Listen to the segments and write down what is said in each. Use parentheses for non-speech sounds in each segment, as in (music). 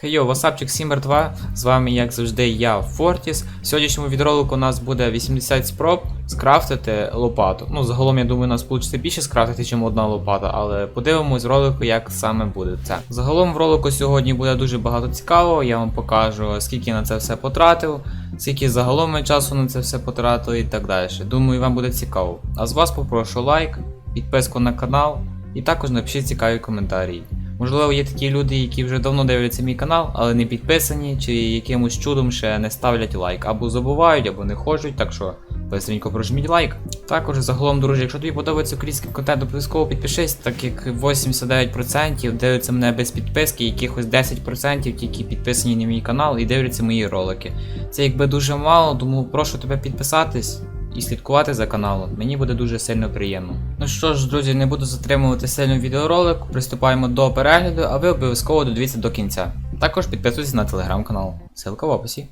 Хейо, васапчик Сімер 2, з вами як завжди я, Фортіс. В сьогоднішньому відеоролику у нас буде 80 спроб скрафтити лопату. Ну, загалом, я думаю, у нас вийде більше скрафтити, ніж одна лопата, але подивимось в ролику, як саме буде це. Загалом в ролику сьогодні буде дуже багато цікавого, я вам покажу, скільки на це все потратив, скільки загалом часу на це все потратили і так далі. Думаю, вам буде цікаво. А з вас попрошу лайк, підписку на канал і також напишіть цікаві коментарі. Можливо, є такі люди, які вже давно дивляться мій канал, але не підписані, чи якимось чудом ще не ставлять лайк, або забувають, або не хочуть, так що быстренько прожміть лайк. Також загалом, друзі, якщо тобі подобається український контент, обов'язково підпишись, так як 89% дивляться мене без підписки, якихось 10% тільки підписані на мій канал і дивляться мої ролики. Це якби дуже мало, тому прошу тебе підписатись і слідкувати за каналом. Мені буде дуже сильно приємно. Ну що ж, друзі, не буду затримувати сильно відеоролик, приступаємо до перегляду, а ви обов'язково додивіться до кінця. Також підписуйтесь на телеграм-канал. Ссылка в описі.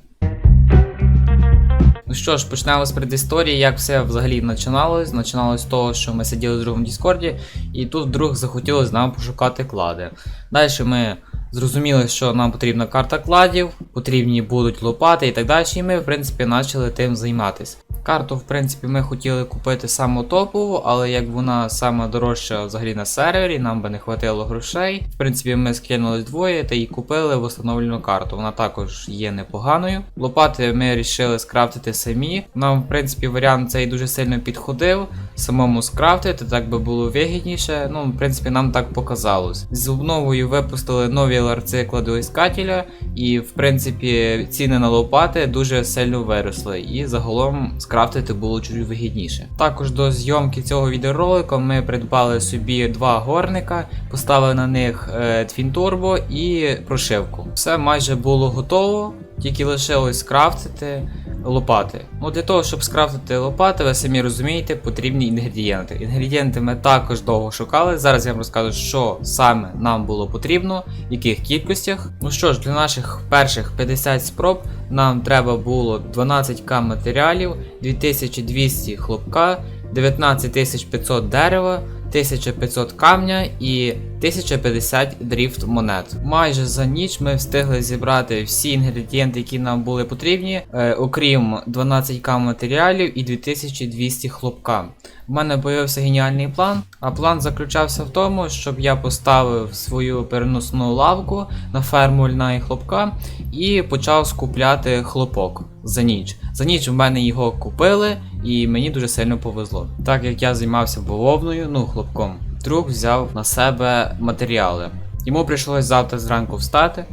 Ну що ж, почнемо з предісторії, як все взагалі починалось. Починалось з того, що ми сиділи в другому Діскорді, і тут вдруг захотілося нам пошукати клади. Далі ми зрозуміли, що нам потрібна карта кладів, потрібні будуть лопати і так далі, і ми, в принципі, почали тим займатися. Карту, в принципі, ми хотіли купити саму топову, але як вона сама дорожча взагалі на сервері, нам би не хватило грошей. В принципі, ми скинулись двоє та і купили встановлену карту. Вона також є непоганою. Лопати ми вирішили скрафтити самі. Нам, в принципі, варіант цей дуже сильно підходив. Самому скрафтити, так би було вигідніше. Ну, в принципі, нам так показалось. З обновою випустили нові ларци кладоіскателя, і, в принципі, ціни на лопати дуже сильно виросли. І загалом скрафтити було чуть вигідніше. Також до зйомки цього відеоролика ми придбали собі два горника, поставили на них е, твінтурбо і прошивку. Все майже було готово, тільки лишилось скрафтити лопати. Ну для того, щоб скрафтити лопати, ви самі розумієте, потрібні інгредієнти. Інгредієнти ми також довго шукали. Зараз я вам розкажу, що саме нам було потрібно, в яких кількостях. Ну що ж, для наших перших 50 спроб нам треба було 12к матеріалів, 2200 хлопка, 19500 дерева. 1500 камня і 1050 дріфт монет. Майже за ніч ми встигли зібрати всі інгредієнти, які нам були потрібні, е, окрім 12к матеріалів і 2200 хлопка. У мене появився геніальний план, а план заключався в тому, щоб я поставив свою переносну лавку на ферму льна і хлопка і почав скупляти хлопок за ніч. За ніч в мене його купили, і мені дуже сильно повезло. Так як я займався бавовною, ну хлопком, друг взяв на себе матеріали. Йому прийшлось завтра зранку встати,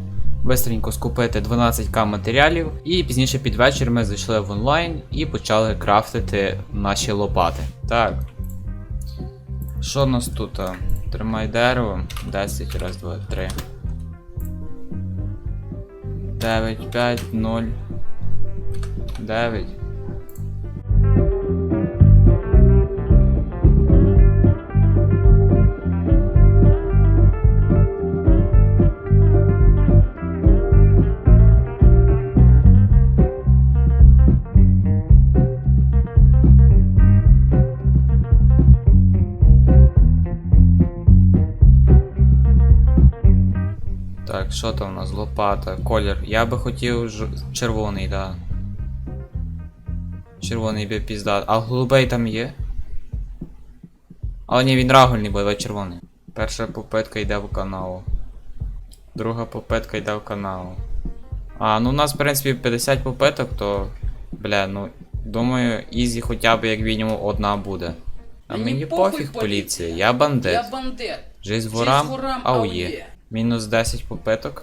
бистренько скупити 12к матеріалів, і пізніше під вечір ми зайшли в онлайн і почали крафтити наші лопати. Так. Що у нас тут? Тримай дерево. 10, раз, два, три. 9, 5, 0. 9. Так, що там у нас? Лопата, колір. Я би хотів ж... червоний, да. Червоний би пізда. А голубей там є? Але ні, він рагульний, бо давай червоний. Перша попитка йде в канал. Друга попитка йде в канал. А, ну у нас, в принципі, 50 попиток, то. Бля, ну. Думаю, ізі хоча б як мінімум одна буде. А Мені мені похуй, пофіг поліція. я бандит. Я бандит. Жизнь ворам, ворам, аує. Мінус 10 попиток.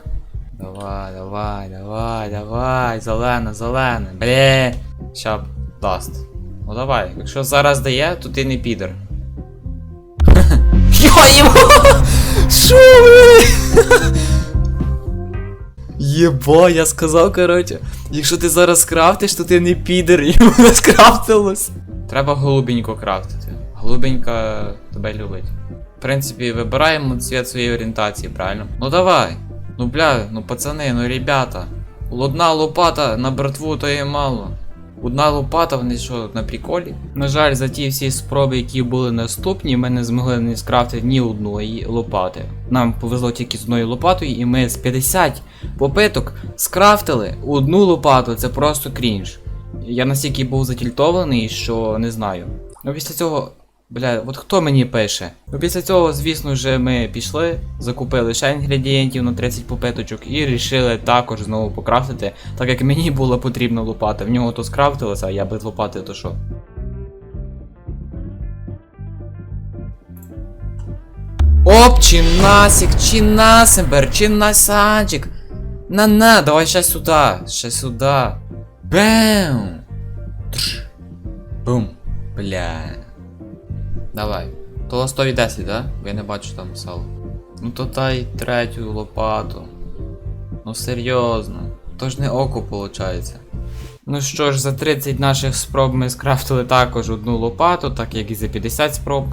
Давай, давай, давай, давай, зелена, зелена. Блє. Ща даст. Ну давай, якщо зараз дає, то ти не підер. (laughs) Ви? (laughs) Єбо, я сказав, коротше, якщо ти зараз крафтиш, то ти не підер, і воно скрафтилось. Треба голубенько крафтити. Голубенька тебе любить. В принципі, вибираємо цвет своєї орієнтації, правильно? Ну давай. Ну бля, ну пацани, ну ребята. Одна лопата на братву то є мало. Одна лопата, вони що, на приколі? На жаль, за ті всі спроби, які були наступні, ми не змогли не скрафтити ні одної лопати. нам повезло тільки з одною лопатою, і ми з 50 попиток скрафтили одну лопату. Це просто крінж. Я настільки був затільтований, що не знаю. Ну після цього. Бля, от хто мені пише? Ну після цього, звісно, вже ми пішли, закупили ще інгредієнтів на 30 попиточок і рішили також знову покрафтити, так як мені була потрібна лопата. В нього то скрафтилося, а я без лопати то що. Оп, чинасик, чинасембер, чинасанчик. На-на, давай ще сюди, ще сюди. Бем! Трш. Бум. Бля. Давай. То 110, да? Бо я не бачу там сало. Ну то дай третю лопату. Ну серйозно. То ж не око виходить. Ну що ж, за 30 наших спроб ми скрафтили також одну лопату, так як і за 50 спроб.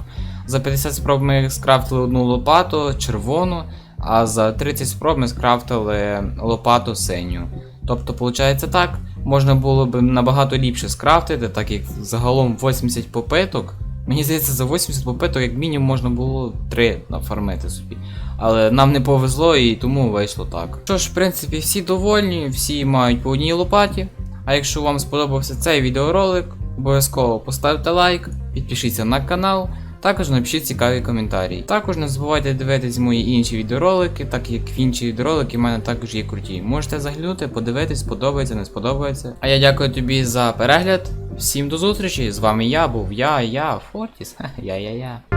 За 50 спроб ми скрафтили одну лопату червону, а за 30 спроб ми скрафтили лопату синю. Тобто, виходить так, можна було б набагато ліпше скрафтити, так як загалом 80 попиток. Мені здається, за 80 попиток, як мінімум, можна було 3 нафармити собі. Але нам не повезло і тому вийшло так. Що ж, в принципі, всі довольні, всі мають по одній лопаті. А якщо вам сподобався цей відеоролик, обов'язково поставте лайк, підпишіться на канал, також напишіть цікаві коментарі. Також не забувайте дивитись мої інші відеоролики, так як інші відеоролики в мене також є круті. Можете заглянути, подивитись, сподобається, не сподобається. А я дякую тобі за перегляд. Всім до зустрічі! З вами я був я, я, Фортіс. (laughs) Я-я-я.